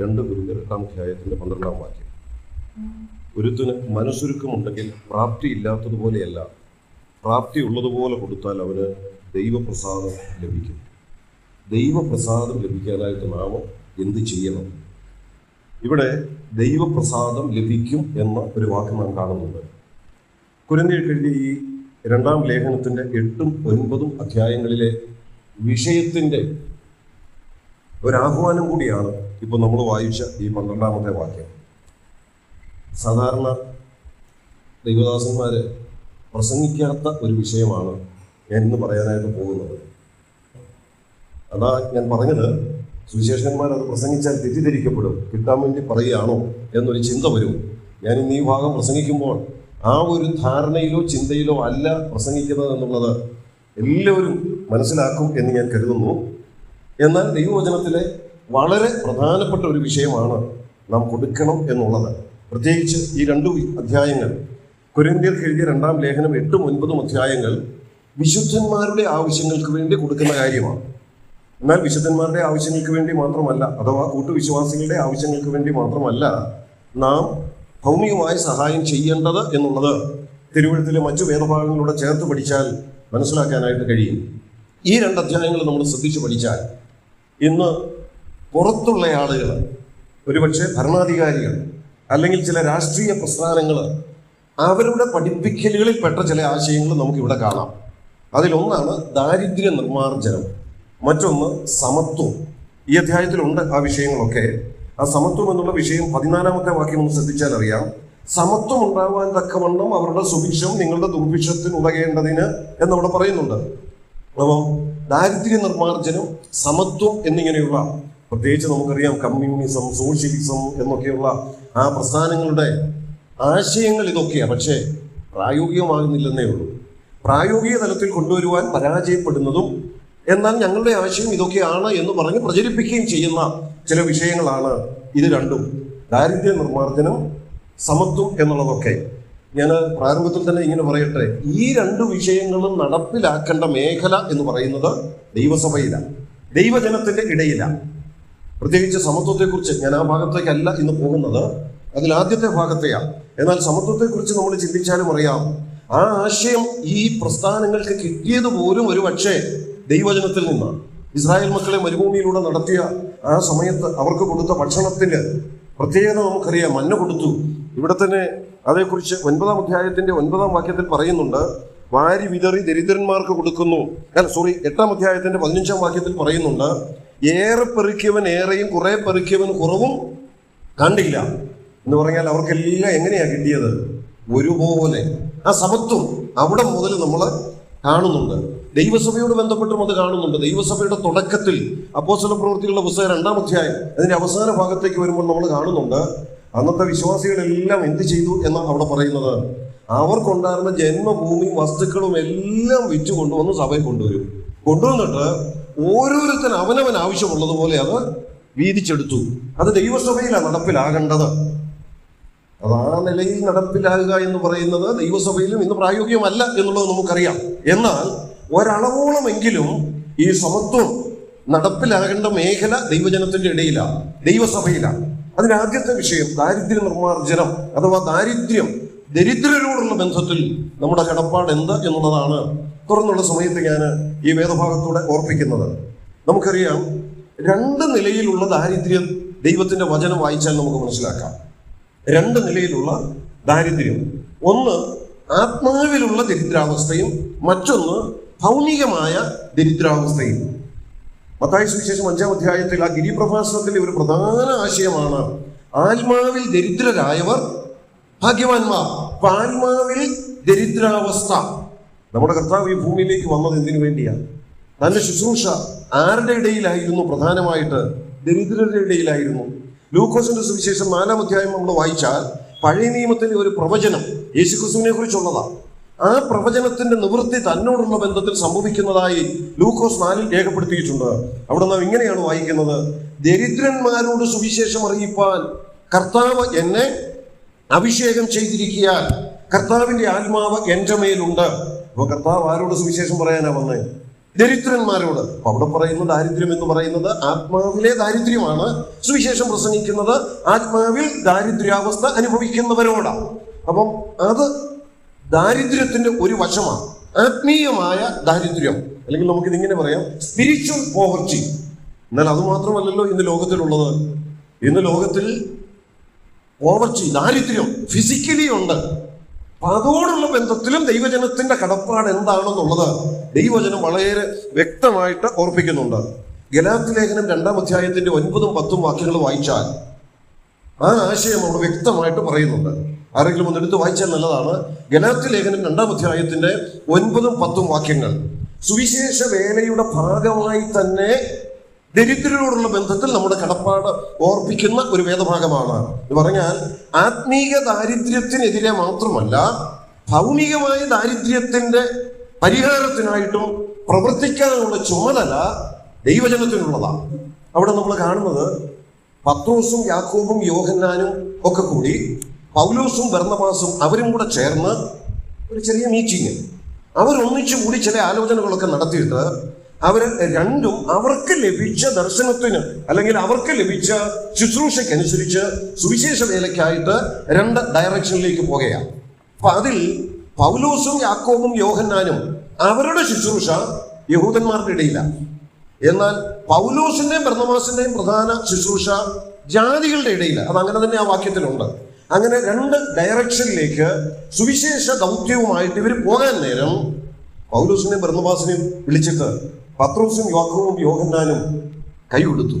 രണ്ട് എട്ടാം അധ്യായത്തിന്റെ പന്ത്രണ്ടാം വാക്യം. ഒരുത്തിന് മനസ്സുരുക്കമുണ്ടെങ്കിൽ പ്രാപ്തി ഇല്ലാത്തതുപോലെയല്ല പ്രാപ്തി ഉള്ളതുപോലെ കൊടുത്താൽ അവന് ദൈവപ്രസാദം ലഭിക്കും. ദൈവപ്രസാദം ലഭിക്കാനായിട്ട് നാം എന്ത് ചെയ്യണം? ഇവിടെ ദൈവപ്രസാദം ലഭിക്കും എന്ന ഒരു വാക്ക് നാം കാണുന്നുണ്ട്. കുരന്തിയിൽ എഴുതിയ ഈ രണ്ടാം ലേഖനത്തിന്റെ എട്ടും ഒൻപതും അധ്യായങ്ങളിലെ വിഷയത്തിന്റെ ഒരാഹ്വാനം കൂടിയാണ് ഇപ്പൊ നമ്മൾ വായിച്ച ഈ പന്ത്രണ്ടാമത്തെ വാക്യം. സാധാരണ ദൈവദാസന്മാര് പ്രസംഗിക്കാത്ത ഒരു വിഷയമാണ് ഞാൻ ഇന്ന് പറയാനായിട്ട് പോകുന്നത്. അതാ ഞാൻ പറഞ്ഞത് സുവിശേഷന്മാർ അത് പ്രസംഗിച്ചാൽ തെറ്റിദ്ധരിക്കപ്പെടും കിട്ടാൻ വേണ്ടി പറയുകയാണോ എന്നൊരു ചിന്ത വരും. ഞാൻ ഇന്ന് ഈ ഭാഗം പ്രസംഗിക്കുമ്പോൾ ആ ഒരു ധാരണയിലോ ചിന്തയിലോ അല്ല പ്രസംഗിക്കുന്നത് എന്നുള്ളത് എല്ലാവരും മനസ്സിലാക്കും എന്ന് ഞാൻ കരുതുന്നു. എന്നാൽ ദൈവവചനത്തിലെ വളരെ പ്രധാനപ്പെട്ട ഒരു വിഷയമാണ് നാം കൊടുക്കണം എന്നുള്ളത്. പ്രത്യേകിച്ച് ഈ രണ്ടു അധ്യായങ്ങൾ കുരന്തിയർ എഴുതിയ രണ്ടാം ലേഖനം എട്ടും ഒൻപതും അധ്യായങ്ങൾ വിശുദ്ധന്മാരുടെ ആവശ്യങ്ങൾക്ക് വേണ്ടി കൊടുക്കുന്ന കാര്യമാണ്. എന്നാൽ വിശുദ്ധന്മാരുടെ ആവശ്യങ്ങൾക്ക് വേണ്ടി മാത്രമല്ല അഥവാ കൂട്ടുവിശ്വാസികളുടെ ആവശ്യങ്ങൾക്ക് വേണ്ടി മാത്രമല്ല നാം ഭൗമികമായ സഹായം ചെയ്യേണ്ടത് എന്നുള്ളത് തിരുവഴുത്തിലെ മറ്റു വേദഭാഗങ്ങളോട് ചേർത്ത് പഠിച്ചാൽ മനസ്സിലാക്കാനായിട്ട് കഴിയും. ഈ രണ്ട് അധ്യായങ്ങൾ നമ്മൾ ശ്രദ്ധിച്ചു പഠിച്ചാൽ ഇന്ന് പുറത്തുള്ള ആളുകൾ ഒരുപക്ഷെ ഭരണാധികാരികൾ അല്ലെങ്കിൽ ചില രാഷ്ട്രീയ പ്രസ്ഥാനങ്ങൾ അവരുടെ പഠിപ്പിക്കലുകളിൽ പെട്ട ചില ആശയങ്ങൾ നമുക്കിവിടെ കാണാം. അതിലൊന്നാണ് ദാരിദ്ര്യ നിർമ്മാർജനം. മറ്റൊന്ന് സമത്വം. ഈ അധ്യായത്തിലുണ്ട് ആ വിഷയങ്ങളൊക്കെ. ആ സമത്വം എന്നുള്ള വിഷയം പതിനാലാമത്തെ വാക്യം ഒന്ന് ശ്രദ്ധിച്ചാൽ അറിയാം. സമത്വം ഉണ്ടാവാൻ തക്കവണ്ണം അവരുടെ സുഭിക്ഷം നിങ്ങളുടെ ദുർഭിക്ഷത്തിന് ഉതകേണ്ടതിന് എന്നവിടെ പറയുന്നുണ്ട്. അപ്പം ദാരിദ്ര്യ നിർമ്മാർജനം സമത്വം എന്നിങ്ങനെയുള്ള പ്രത്യേകിച്ച് നമുക്കറിയാം കമ്മ്യൂണിസം സോഷ്യലിസം എന്നൊക്കെയുള്ള ആ പ്രസ്ഥാനങ്ങളുടെ ആശയങ്ങൾ ഇതൊക്കെയാണ് പക്ഷേ പ്രായോഗികമാകുന്നില്ലെന്നേ ഉള്ളൂ. പ്രായോഗിക തലത്തിൽ കൊണ്ടുവരുവാൻ പരാജയപ്പെടുന്നതും എന്നാൽ ഞങ്ങളുടെ ആശയം ഇതൊക്കെയാണ് എന്ന് പറഞ്ഞ് പ്രചരിപ്പിക്കുകയും ചെയ്യുന്ന ചില വിഷയങ്ങളാണ് ഇത് രണ്ടും. ദാരിദ്ര്യ നിർമ്മാർജനം സമത്വം എന്നുള്ളതൊക്കെ. ഞാൻ പ്രാരംഭത്തിൽ തന്നെ ഇങ്ങനെ പറയട്ടെ ഈ രണ്ട് വിഷയങ്ങളും നടപ്പിലാക്കേണ്ട മേഖല എന്ന് പറയുന്നത് ദൈവസഭയിലാണ്. ദൈവജനത്തിന്റെ ഇടയിലാണ്. പ്രത്യേകിച്ച് സമത്വത്തെക്കുറിച്ച് ഞാൻ ആ ഭാഗത്തേക്കല്ല ഇന്ന് പോകുന്നത്. അതിൽ ആദ്യത്തെ ഭാഗത്തെയാണ് എന്നാൽ സമത്വത്തെക്കുറിച്ച് നമ്മൾ ചിന്തിച്ചാലും അറിയാം. ആ ആശയം ഈ പ്രസ്ഥാനങ്ങൾക്ക് കിട്ടിയത് പോലും ഒരു പക്ഷേ ദൈവജനത്തിൽ നിന്നാണ്. ഇസ്രായേൽ മക്കളെ മരുഭൂമിയിലൂടെ നടത്തിയ ആ സമയത്ത് അവർക്ക് കൊടുത്ത ഭക്ഷണത്തിന് പ്രത്യേകത നമുക്കറിയാം. മഞ്ഞ കൊടുത്തു. ഇവിടെ തന്നെ അതേക്കുറിച്ച് ഒൻപതാം അധ്യായത്തിന്റെ ഒൻപതാം വാക്യത്തിൽ പറയുന്നുണ്ട്. വാരി വിതറി ദരിദ്രന്മാർക്ക് കൊടുക്കുന്നു. അല്ല സോറി എട്ടാം അധ്യായത്തിന്റെ പതിനഞ്ചാം വാക്യത്തിൽ പറയുന്നുണ്ട്. ഏറെ പെറുക്കിയവൻ ഏറെയും കുറെ പെറുക്കിയവൻ കുറവും കണ്ടില്ല. എന്ന് പറഞ്ഞാൽ അവർക്കെല്ലാം എങ്ങനെയാ കിട്ടിയത്? ഒരുപോലെ. ആ സമത്വം അവിടെ മുതൽ നമ്മൾ കാണുന്നുണ്ട്. ദൈവസഭയോട് ബന്ധപ്പെട്ടും അത് കാണുന്നുണ്ട്. ദൈവസഭയുടെ തുടക്കത്തിൽ അപ്പോസ്തല പ്രവൃത്തികളുടെ പുസ്തകം രണ്ടാം അധ്യായം അതിന്റെ അവസാന ഭാഗത്തേക്ക് വരുമ്പോൾ നമ്മൾ കാണുന്നുണ്ട്. അന്നത്തെ വിശ്വാസികളെല്ലാം എന്ത് ചെയ്തു എന്നാണ് അവിടെ പറയുന്നത്? അവർക്കുണ്ടായിരുന്ന ജന്മഭൂമിയും വസ്തുക്കളും എല്ലാം വിറ്റ് കൊണ്ടുവന്ന് സഭയിൽ കൊണ്ടുവരും. കൊണ്ടുവന്നിട്ട് ഓരോരുത്തർ അവനവൻ ആവശ്യമുള്ളതുപോലെ അത് വീതിച്ചെടുത്തു. അത് ദൈവസഭയിലാണ് നടപ്പിലാകേണ്ടത്. അത് ആ നിലയിൽ നടപ്പിലാകുക എന്ന് പറയുന്നത്. ദൈവസഭയിലും ഇന്ന് പ്രായോഗികമല്ല എന്നുള്ളത് നമുക്കറിയാം. എന്നാൽ ഒരളവോളമെങ്കിലും ഈ സമത്വം നടപ്പിലാകേണ്ട മേഖല ദൈവജനത്തിന്റെ ഇടയിലാണ് ദൈവസഭയിലാണ് അതിന് ആദ്യത്തെ വിഷയം ദാരിദ്ര്യ നിർമ്മാർജനം അഥവാ ദാരിദ്ര്യം ദരിദ്രരോടുള്ള ബന്ധത്തിൽ നമ്മുടെ കടപ്പാട് എന്ത് എന്നുള്ളതാണ്. തുറന്നുള്ള സമയത്ത് ഞാൻ ഈ വേദഭാഗത്തോടെ ഓർപ്പിക്കുന്നത്. നമുക്കറിയാം രണ്ട് നിലയിലുള്ള ദാരിദ്ര്യം ദൈവത്തിന്റെ വചനം വായിച്ചാൽ നമുക്ക് മനസ്സിലാക്കാം. രണ്ട് നിലയിലുള്ള ദാരിദ്ര്യം. ഒന്ന് ആത്മാവിലുള്ള ദരിദ്രാവസ്ഥയും മറ്റൊന്ന് ഭൗമികമായ ദരിദ്രാവസ്ഥയും. മത്തായ സുവിശേഷം അഞ്ചാം അധ്യായത്തിൽ ആ ഗിരിപ്രഭാഷണത്തിലെ ഒരു പ്രധാന ആശയമാണ് ആത്മാവിൽ ദരിദ്രരായവർ ഭാഗ്യവാന്മാർ. ആത്മാവിൽ ദരിദ്രാവസ്ഥ. നമ്മുടെ കർത്താവ് ഈ ഭൂമിയിലേക്ക് വന്നത് എന്തിനു വേണ്ടിയാണ്? തന്റെ ശുശ്രൂഷ ആരുടെ ഇടയിലായിരുന്നു പ്രധാനമായിട്ട്? ദരിദ്രരുടെ ഇടയിലായിരുന്നു. ലൂക്കോസിന്റെ സുവിശേഷം നാലാം അധ്യായം നമ്മൾ വായിച്ചാൽ പഴയ നിയമത്തിലെ ഒരു പ്രവചനം യേശുക്രിസ്തുവിനെ കുറിച്ചുള്ളതാണ്. ആ പ്രവചനത്തിന്റെ നിവൃത്തി തന്നോടുള്ള ബന്ധത്തിൽ സംഭവിക്കുന്നതായി ലൂക്കോസ് നാലിൽ രേഖപ്പെടുത്തിയിട്ടുണ്ട്. അവിടെ നാം ഇങ്ങനെയാണ് വായിക്കുന്നത്. ദരിദ്രന്മാരോട് സുവിശേഷം അറിയിപ്പാൻ കർത്താവ് എന്നെ അഭിഷേകം ചെയ്തിരിക്കാൻ കർത്താവിന്റെ ആത്മാവ് എന്റെ മേലുണ്ട്. അപ്പൊ കർത്താവ് ആരോട് സുവിശേഷം പറയാനാ വന്നേ? ദരിദ്രന്മാരോട്. അപ്പൊ അവിടെ പറയുന്ന ദാരിദ്ര്യം എന്ന് പറയുന്നത് ആത്മാവിലെ ദാരിദ്ര്യമാണ്. സുവിശേഷം പ്രസംഗിക്കുന്നത് ആത്മാവിൽ ദാരിദ്ര്യാവസ്ഥ അനുഭവിക്കുന്നവരോടാണ്. അപ്പം അത് ദാരിദ്ര്യത്തിന്റെ ഒരു വശമാണ്. ആത്മീയമായ ദാരിദ്ര്യം. അല്ലെങ്കിൽ നമുക്കിത് ഇങ്ങനെ പറയാം സ്പിരിച്വൽ പോവർട്ടി എന്നാൽ അത് മാത്രമല്ലല്ലോ ഇന്ന് ലോകത്തിലുള്ളത്. ഇന്ന് ലോകത്തിൽ പോവർട്ടി ദാരിദ്ര്യം ഫിസിക്കലി ഉണ്ട്. അപ്പൊ അതോടുള്ള ബന്ധത്തിലും ദൈവജനത്തിന്റെ കടപ്പാട് എന്താണെന്നുള്ളത് ദൈവജനം വളരെ വ്യക്തമായിട്ട് ഓർപ്പിക്കുന്നുണ്ട്. ഗലാത്തി ലേഖനം രണ്ടാം അധ്യായത്തിന്റെ ഒൻപതും പത്തും വാക്യങ്ങൾ വായിച്ചാൽ ആ ആശയം അവിടെ വ്യക്തമായിട്ട് പറയുന്നുണ്ട്. ആരെങ്കിലും ഒന്നെടുത്ത് വായിച്ചാൽ നല്ലതാണ്. ഗലാത്തി ലേഖനം രണ്ടാം അധ്യായത്തിന്റെ ഒൻപതും പത്തും വാക്യങ്ങൾ. സുവിശേഷ വേലയുടെ ഭാഗമായി തന്നെ ദരിദ്രരോടുള്ള ബന്ധത്തിൽ നമ്മുടെ കടപ്പാട് ഓർപ്പിക്കുന്ന ഒരു വേദഭാഗമാണ്. എന്ന് പറഞ്ഞാൽ ആത്മീയ ദാരിദ്ര്യത്തിനെതിരെ മാത്രമല്ല ഭൗമികമായ ദാരിദ്ര്യത്തിന്റെ പരിഹാരത്തിനായിട്ടും പ്രവർത്തിക്കാനുള്ള ചുമതല ദൈവജനത്തിനുള്ളതാണ്. അവിടെ നമ്മൾ കാണുന്നത് പത്രോസും യാക്കോബും യോഹന്നാനും ഒക്കെ കൂടി പൗലോസും ഭരണമാസും അവരും കൂടെ ചേർന്ന് ഒരു ചെറിയ മീറ്റിംഗ് അവരൊന്നിച്ചു കൂടി ചില ആലോചനകളൊക്കെ നടത്തിയിട്ട് അവർ രണ്ടും അവർക്ക് ലഭിച്ച ദർശനത്തിന് അല്ലെങ്കിൽ അവർക്ക് ലഭിച്ച ശുശ്രൂഷയ്ക്കനുസരിച്ച് സുവിശേഷ വേലയ്ക്കായിട്ട് രണ്ട് ഡയറക്ഷനിലേക്ക് പോകുകയാണ്. അപ്പൊ അതിൽ പൗലോസും യാക്കോബും യോഹന്നാനും അവരുടെ ശുശ്രൂഷ യഹൂദന്മാരുടെ ഇടയിലാണ് എന്നാൽ പൗലോസിന്റെയും ഭരണമാസിന്റെയും പ്രധാന ശുശ്രൂഷ ജാതികളുടെ ഇടയിൽ അത് അങ്ങനെ തന്നെ ആ വാക്യത്തിലുണ്ട്. അങ്ങനെ രണ്ട് ഡയറക്ഷനിലേക്ക് സുവിശേഷ ദൗത്യവുമായിട്ട് ഇവർ പോകാൻ നേരം പൗലോസിനെയും ഭരണമാസിനെയും വിളിച്ചിട്ട് പത്രോസും യോക്കവും യോഹന്നാനും കൈ കൊടുത്തു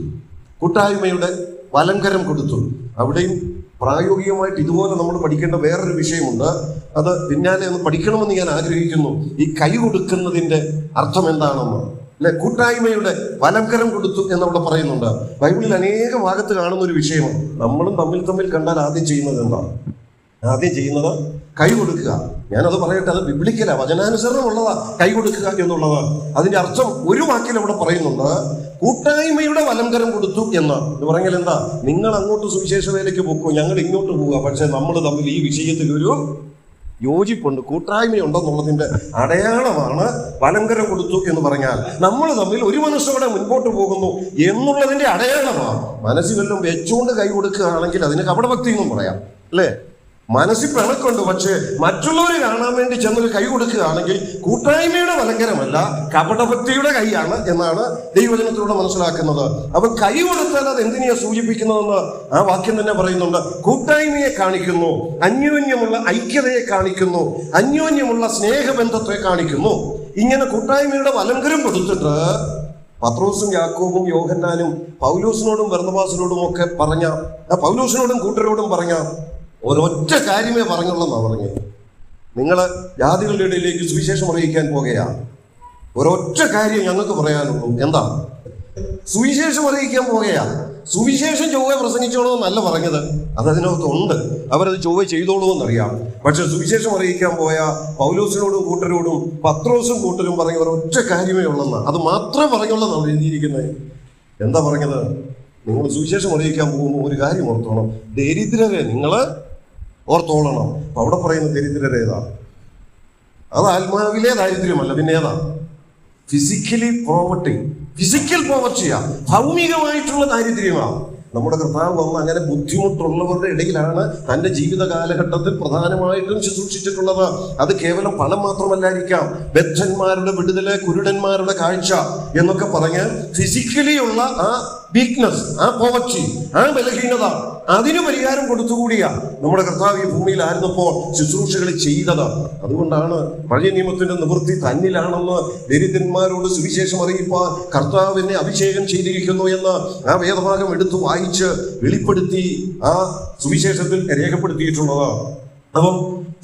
കൂട്ടായ്മയുടെ വലങ്കരം കൊടുത്തു. അവിടെയും പ്രായോഗികമായിട്ട് ഇതുപോലെ നമ്മൾ പഠിക്കേണ്ട വേറൊരു വിഷയമുണ്ട്. അത് പിന്നാലെ ഒന്ന് പഠിക്കണമെന്ന് ഞാൻ ആഗ്രഹിക്കുന്നു. ഈ കൈ കൊടുക്കുന്നതിന്റെ അർത്ഥം എന്താണെന്ന്. അല്ലെ? കൂട്ടായ്മയുടെ വലംകരം കൊടുത്തു എന്നവിടെ പറയുന്നുണ്ട്. ബൈബിളിൽ അനേക ഭാഗത്ത് കാണുന്ന ഒരു വിഷയമാണ്. നമ്മളും തമ്മിൽ തമ്മിൽ കണ്ടാൽ ആദ്യം ചെയ്യുന്നത് എന്താണ്? ആദ്യം ചെയ്യുന്നത് കൈ കൊടുക്കുക. ഞാനത് പറയട്ടെ അത് ബിബ്ലിക്കല വചനാനുസരണമുള്ളതാ കൈ കൊടുക്കുക എന്നുള്ളത്. അതിന്റെ അർത്ഥം ഒരു വാക്കിൽ അവിടെ പറയുന്നുണ്ട് കൂട്ടായ്മയുടെ വലങ്കരം കൊടുത്തു എന്ന്. എന്ന് പറഞ്ഞാൽ എന്താ? നിങ്ങൾ അങ്ങോട്ട് സുവിശേഷ വേലയ്ക്ക് ഞങ്ങൾ ഇങ്ങോട്ട് പോവുക പക്ഷെ നമ്മൾ തമ്മിൽ ഈ വിഷയത്തിൽ ഒരു യോജിപ്പുണ്ട് കൂട്ടായ്മയുണ്ടെന്നുള്ളതിന്റെ അടയാളമാണ് വലങ്കരം കൊടുത്തു എന്ന് പറഞ്ഞാൽ. നമ്മൾ തമ്മിൽ ഒരു മനസ്സോടെ മുൻപോട്ട് പോകുന്നു എന്നുള്ളതിന്റെ അടയാളമാണ്. മനസ്സിൽ വല്ലതും വെച്ചുകൊണ്ട് കൈ കൊടുക്കുകയാണെങ്കിൽ അതിന് കപടഭക്തി എന്നും പറയാം. അല്ലേ? മനസ്സിൽ പിണക്കുണ്ട്. പക്ഷേ മറ്റുള്ളവർ കാണാൻ വേണ്ടി ചെന്നൊരു കൈ കൊടുക്കുകയാണെങ്കിൽ കൂട്ടായ്മയുടെ വലങ്കരമല്ല കപടഭക്തിയുടെ കൈയാണ് എന്നാണ് ദൈവജനത്തിലൂടെ മനസ്സിലാക്കുന്നത്. അപ്പം കൈ കൊടുത്താൽ അത് എന്തിനെയാ സൂചിപ്പിക്കുന്നതെന്ന് ആ വാക്യം തന്നെ പറയുന്നുണ്ട്. കൂട്ടായ്മയെ കാണിക്കുന്നു അന്യോന്യമുള്ള ഐക്യതയെ കാണിക്കുന്നു അന്യോന്യമുള്ള സ്നേഹബന്ധത്തെ കാണിക്കുന്നു. ഇങ്ങനെ കൂട്ടായ്മയുടെ വലങ്കരം കൊടുത്തിട്ട് പത്രോസും യാക്കോബും യോഹന്നാനും പൗലൂസിനോടും ഭരണവാസിനോടും ഒക്കെ പറഞ്ഞ പൗലൂസിനോടും കൂട്ടരോടും പറഞ്ഞ ഒരൊറ്റ കാര്യമേ പറഞ്ഞുള്ളൂ പറഞ്ഞത് നിങ്ങൾ ജാതികളുടെ ഇടയിലേക്ക് സുവിശേഷം അറിയിക്കാൻ പോകുകയാണ് ഒരൊറ്റ കാര്യം ഞങ്ങൾക്ക് പറയാനുള്ളൂ. എന്താ? സുവിശേഷം അറിയിക്കാൻ പോകുകയാണ് സുവിശേഷം ചൊവ്വ പ്രസംഗിച്ചോളൂ എന്നല്ല പറഞ്ഞത്. അതതിനകത്തുണ്ട് അവരത് ചൊവ്വ ചെയ്തോളൂ എന്നറിയാം. പക്ഷെ സുവിശേഷം അറിയിക്കാൻ പോയ പൗലോസിനോടും കൂട്ടരോടും പത്രോസും കൂട്ടരും പറഞ്ഞ ഒരൊറ്റ കാര്യമേ ഉള്ളെന്ന്. അത് മാത്രമേ പറഞ്ഞുള്ളെന്നാണ് എഴുതിയിരിക്കുന്നത് എന്താ പറഞ്ഞത്? നിങ്ങൾ സുവിശേഷം അറിയിക്കാൻ പോകുമ്പോൾ ഒരു കാര്യം ഓർത്തോണം. ദരിദ്രരെ നിങ്ങൾ ഓർത്തോളണം. അപ്പൊ അവിടെ പറയുന്ന ദരിദ്രരേതാ അത് ആത്മാവിലെ ദാരിദ്ര്യമല്ല പിന്നെ ഏതാ? ഫിസിക്കലി പോവർട്ടി ഫിസിക്കൽ പോവർട്ടിയാ ഭൗമികമായിട്ടുള്ള ദാരിദ്ര്യമാണ് നമ്മുടെ കർത്താവ് വന്ന് അങ്ങനെ ബുദ്ധിമുട്ടുള്ളവരുടെ ഇടയിലാണ് തന്റെ ജീവിത കാലഘട്ടത്തിൽ പ്രധാനമായിട്ടും ശുശ്രൂഷിച്ചിട്ടുള്ളത്. അത് കേവലം പണം മാത്രമല്ലായിരിക്കാം. ബദ്ധന്മാരുടെ വിടുതൽ കുരുടന്മാരുടെ കാഴ്ച എന്നൊക്കെ പറഞ്ഞ് ഫിസിക്കലി ഉള്ള ആ വീക്ക്നെസ് ആ പോവർച്ചി ആ ബലഹീനത അതിന് പരിഹാരം കൊടുത്തുകൂടിയാ നമ്മുടെ കർത്താവ് ഈ ഭൂമിയിലായിരുന്നപ്പോൾ ശുശ്രൂഷകൾ ചെയ്തത്. അതുകൊണ്ടാണ് പഴയ നിയമത്തിന്റെ നിവൃത്തി തന്നിലാണെന്ന് ദരിദ്രന്മാരോട് സുവിശേഷം അറിയിപ്പാൻ കർത്താവിനെ അഭിഷേകം ചെയ്തിരിക്കുന്നു എന്ന് ആ വേദഭാഗം എടുത്തു വായിച്ച് വെളിപ്പെടുത്തി ആ സുവിശേഷത്തിൽ രേഖപ്പെടുത്തിയിട്ടുള്ളത്. അപ്പം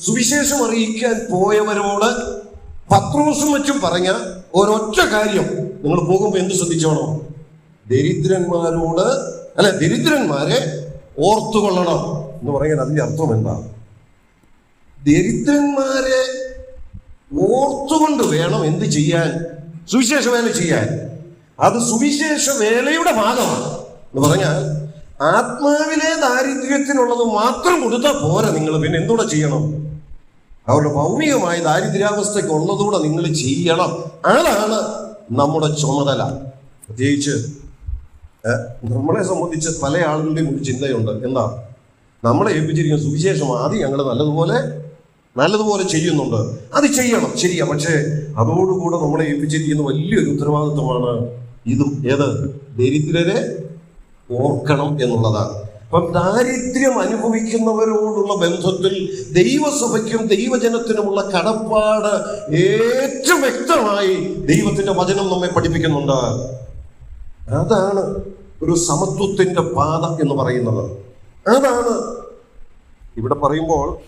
സുവിശേഷം അറിയിക്കാൻ പോയവരോട് പത്രോസും മറ്റും പറഞ്ഞ ഒരൊറ്റ കാര്യം നിങ്ങൾ പോകുമ്പോൾ എന്ത് ശ്രദ്ധിച്ചോണോ? ദരിദ്രന്മാരോട് അല്ല ദരിദ്രന്മാരെ ഓർത്തുകൊള്ളണം എന്ന് പറയാൻ അതിന്റെ അർത്ഥം എന്താ ദരിദ്രന്മാരെ ഓർത്തുകൊണ്ട് വേണം എന്ത് ചെയ്യാൻ? സുവിശേഷ വേല ചെയ്യാൻ. അത് സുവിശേഷ വേലയുടെ ഭാഗമാണ്. എന്ന് പറഞ്ഞാൽ ആത്മാവിലെ ദാരിദ്ര്യത്തിനുള്ളത് മാത്രം കൊടുത്താൽ പോരാ നിങ്ങൾ. പിന്നെ എന്തുകൂടെ ചെയ്യണം? അവരുടെ ഭൗമികമായ ദാരിദ്ര്യാവസ്ഥയ്ക്ക് ഉള്ളതുകൂടെ നിങ്ങൾ ചെയ്യണം. അതാണ് നമ്മുടെ ചുമതല. പ്രത്യേകിച്ച് നമ്മളെ സംബന്ധിച്ച് പല ആളുകളുടെയും ഒരു ചിന്തയുണ്ട്. എന്താ? നമ്മളെ ഏൽപ്പിച്ചിരിക്കുന്ന സുവിശേഷം ആദ്യം ഞങ്ങൾ നല്ലതുപോലെ നല്ലതുപോലെ ചെയ്യുന്നുണ്ട്. അത് ചെയ്യണം ശരിയാ. പക്ഷേ അതോടുകൂടെ നമ്മളെ ഏൽപ്പിച്ചിരിക്കുന്ന വലിയൊരു ഉത്തരവാദിത്വമാണ് ഇതും. ഏത്? ദരിദ്രരെ ഓർക്കണം എന്നുള്ളതാണ്. അപ്പം ദാരിദ്ര്യം അനുഭവിക്കുന്നവരോടുള്ള ബന്ധത്തിൽ ദൈവസഭയ്ക്കും ദൈവജനത്തിനുമുള്ള കടപ്പാട് ഏറ്റവും വ്യക്തമായി ദൈവത്തിന്റെ വചനം നമ്മെ പഠിപ്പിക്കുന്നുണ്ട്. അതാണ് ഒരു സമത്വത്തിന്റെ പാത എന്ന് പറയുന്നത്. അതാണ് ഇവിടെ പറയുമ്പോൾ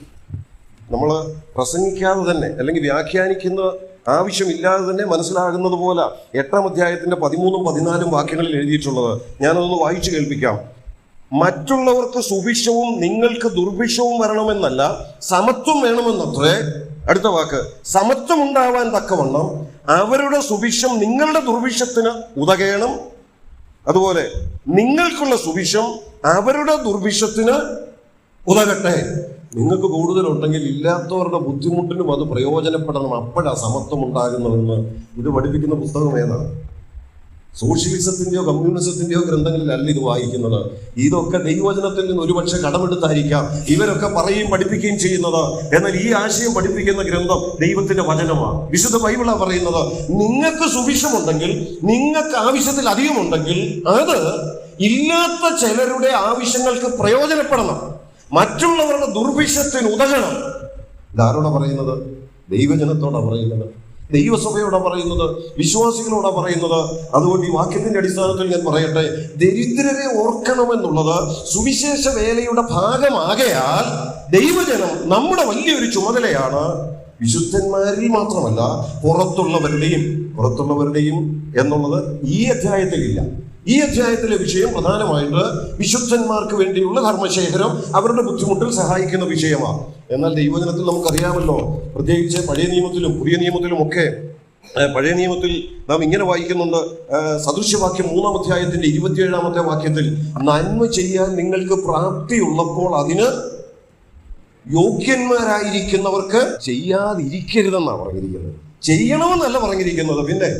നമ്മൾ പ്രസംഗിക്കാതെ തന്നെ അല്ലെങ്കിൽ വ്യാഖ്യാനിക്കുന്ന ആവശ്യമില്ലാതെ തന്നെ മനസ്സിലാകുന്നത് പോലെ എട്ടാം അധ്യായത്തിന്റെ പതിമൂന്നും പതിനാലും വാക്യങ്ങളിൽ എഴുതിയിട്ടുള്ളത് ഞാനതൊന്ന് വായിച്ചു കേൾപ്പിക്കാം. മറ്റുള്ളവർക്ക് സുഭിക്ഷവും നിങ്ങൾക്ക് ദുർഭിക്ഷവും വരണമെന്നല്ല സമത്വം വേണമെന്നത്രേ. അടുത്ത വാക്ക് സമത്വം ഉണ്ടാവാൻ തക്കവണ്ണം അവരുടെ സുഭിക്ഷം നിങ്ങളുടെ ദുർഭിക്ഷത്തിന് ഉതകേണം. അതുപോലെ നിങ്ങൾക്കുള്ള സുവിശം അവരുടെ ദുർവിഷത്തിന് ഉതകട്ടെ. നിങ്ങൾക്ക് കൂടുതലുണ്ടെങ്കിൽ ഇല്ലാത്തവരുടെ ബുദ്ധിമുട്ടിനും അത് പ്രയോജനപ്പെടണം. അപ്പോഴാ സമത്വം ഉണ്ടാകുന്നതെന്ന് ഇത് പഠിപ്പിക്കുന്ന പുസ്തകം ഏതാണ്? സോഷ്യലിസത്തിന്റെയോ കമ്മ്യൂണിസത്തിന്റെയോ ഗ്രന്ഥങ്ങളിൽ അല്ല ഇത് വായിക്കുന്നത്. ഇതൊക്കെ ദൈവവചനത്തിൽ നിന്ന് ഒരുപക്ഷെ കടമെടുത്തായിരിക്കാം. ഇവരൊക്കെ പറയുകയും പഠിപ്പിക്കുകയും ചെയ്യുന്നത്. എന്നാൽ ഈ ആശയം പഠിപ്പിക്കുന്ന ഗ്രന്ഥം ദൈവത്തിന്റെ വചനമാണ്. വിശുദ്ധ ബൈബിളാണ് പറയുന്നത് നിങ്ങൾക്ക് സുവിഷമുണ്ടെങ്കിൽ നിങ്ങൾക്ക് ആവശ്യത്തിൽ അധികമുണ്ടെങ്കിൽ അത് ഇല്ലാത്ത ചിലരുടെ ആവശ്യങ്ങൾക്ക് പ്രയോജനപ്പെടണം. മറ്റുള്ളവരുടെ ദുർവിഷത്തിന് ഉതകണം. ഇതാരോടാ പറയുന്നത്? ദൈവജനത്തോടാ പറയുന്നത്. ദൈവസഭയോടാ പറയുന്നത് വിശ്വാസികളോടാ പറയുന്നത്. അതുകൊണ്ട് ഈ വാക്യത്തിന്റെ അടിസ്ഥാനത്തിൽ ഞാൻ പറയട്ടെ ദരിദ്രരെ ഓർക്കണമെന്നുള്ളത് സുവിശേഷ വേലയുടെ ഭാഗമാകയാൽ ദൈവജനം നമ്മുടെ വലിയൊരു ചുമതലയാണ് വിശുദ്ധന്മാരിൽ മാത്രമല്ല പുറത്തുള്ളവരുടെയും പുറത്തുള്ളവരുടെയും എന്നുള്ളത് ഈ അധ്യായത്തിലില്ല ഈ അധ്യായത്തിലെ വിഷയം പ്രധാനമായിട്ട് വിശുദ്ധന്മാർക്ക് വേണ്ടിയുള്ള ധർമ്മശേഖരം അവരുടെ ബുദ്ധിമുട്ടിൽ സഹായിക്കുന്ന വിഷയമാണ് എന്നാൽ ദൈവജനത്തിൽ നമുക്കറിയാമല്ലോ പ്രത്യേകിച്ച് പഴയ നിയമത്തിലും പുതിയ നിയമത്തിലും ഒക്കെ പഴയ നിയമത്തിൽ നാം ഇങ്ങനെ വായിക്കുന്നുണ്ട് സദൃശ്യവാക്യം മൂന്നാം അധ്യായത്തിന്റെ ഇരുപത്തിയേഴാമത്തെ വാക്യത്തിൽ നന്മ ചെയ്യാൻ നിങ്ങൾക്ക് പ്രാപ്തിയുള്ളപ്പോൾ അതിന് യോഗ്യന്മാരായിരിക്കുന്നവർക്ക് ചെയ്യാതിരിക്കരുതെന്നാണ് പറഞ്ഞിരിക്കുന്നത്. ചെയ്യണമെന്നല്ല പറഞ്ഞിരിക്കുന്നത് പിന്നെ?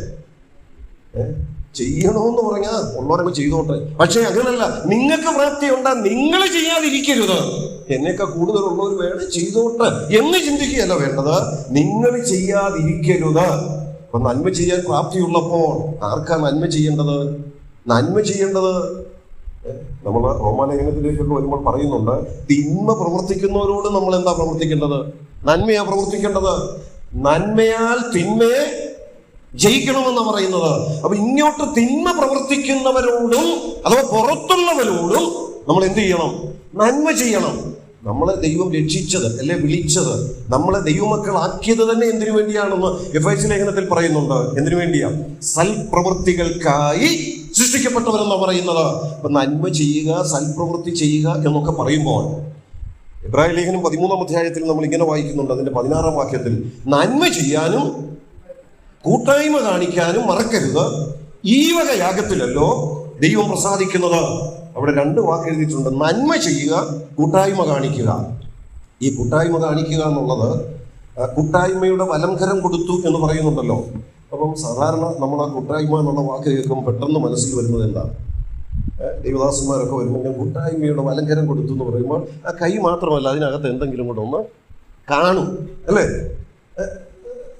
ചെയ്യണമെന്ന് പറഞ്ഞാൽ ഉള്ളവരൊക്കെ ചെയ്തോട്ടെ. പക്ഷേ അങ്ങനല്ല. നിങ്ങൾക്ക് പ്രാപ്തി ഉണ്ടാ? നിങ്ങൾ ചെയ്യാതിരിക്കരുത്. എന്നേക്കാൾ കൂടുതലുള്ളവർ വേണം ചെയ്തോട്ടെ. എന്ന് ചിന്തിക്കുകയല്ല വേണ്ടത്. നിങ്ങൾ ചെയ്യാതിരിക്കരുത്. അപ്പൊ നന്മ ചെയ്യാൻ പ്രാപ്തിയുള്ളപ്പോൾ ആർക്കാ നന്മ ചെയ്യേണ്ടത്? നന്മ ചെയ്യേണ്ടത്? നമ്മൾ റോമാലേഖനത്തിലേക്കൊക്കെ വരുമ്പോൾ പറയുന്നുണ്ട് തിന്മ പ്രവർത്തിക്കുന്നവരോട് നമ്മൾ എന്താ പ്രവർത്തിക്കേണ്ടത്? നന്മയാ പ്രവർത്തിക്കേണ്ടത്. നന്മയാൽ തിന്മയെ ജയിക്കണമെന്ന് പറയുന്നത്. അപ്പൊ ഇങ്ങോട്ട് തിന്മ പ്രവർത്തിക്കുന്നവരോടും അഥവാ പുറത്തുള്ളവരോടും നമ്മൾ എന്ത് ചെയ്യണം? നന്മ ചെയ്യണം. നമ്മളെ ദൈവം രക്ഷിച്ചത് അല്ലെ വിളിച്ചത് നമ്മളെ ദൈവമക്കളാക്കിയത് തന്നെ എന്തിനു വേണ്ടിയാണെന്ന് എഫ് ഐ സി ലേഖനത്തിൽ പറയുന്നുണ്ട്. എന്തിനു വേണ്ടിയാ? സൽപ്രവൃത്തികൾക്കായി സൃഷ്ടിക്കപ്പെട്ടവരെന്ന് പറയുന്നത്. അപ്പൊ നന്മ ചെയ്യുക സൽപ്രവൃത്തി ചെയ്യുക എന്നൊക്കെ പറയുമ്പോൾ ഇബ്രാഹിം ലേഖനം പതിമൂന്നാം അധ്യായത്തിൽ നമ്മൾ ഇങ്ങനെ വായിക്കുന്നുണ്ട്. അതിന്റെ പതിനാറാം വാക്യത്തിൽ നന്മ ചെയ്യാനും കൂട്ടായ്മ കാണിക്കാനും മറക്കരുത്. ഈ വക യാഗത്തിലല്ലോ ദൈവം പ്രസാദിക്കുന്നത്. അവിടെ രണ്ട് വാക്ക് എഴുതിയിട്ടുണ്ട്. നന്മ ചെയ്യുക കൂട്ടായ്മ കാണിക്കുക. ഈ കൂട്ടായ്മ കാണിക്കുക എന്നുള്ളത് കൂട്ടായ്മയുടെ വലംകരം കൊടുത്തു എന്ന് പറയുന്നുണ്ടല്ലോ. അപ്പം സാധാരണ നമ്മൾ ആ കൂട്ടായ്മ എന്നുള്ള വാക്ക് കേൾക്കുമ്പോൾ പെട്ടെന്ന് മനസ്സിൽ വരുന്നത് എന്താണ് ദേവദാസന്മാരൊക്കെ വരുമ്പോൾ ഞാൻ കൂട്ടായ്മയുടെ വലങ്കരം കൊടുത്തു എന്ന് പറയുമ്പോൾ ആ കൈ മാത്രമല്ല അതിനകത്ത് എന്തെങ്കിലും കൂടെ ഒന്ന് കാണും അല്ലേ?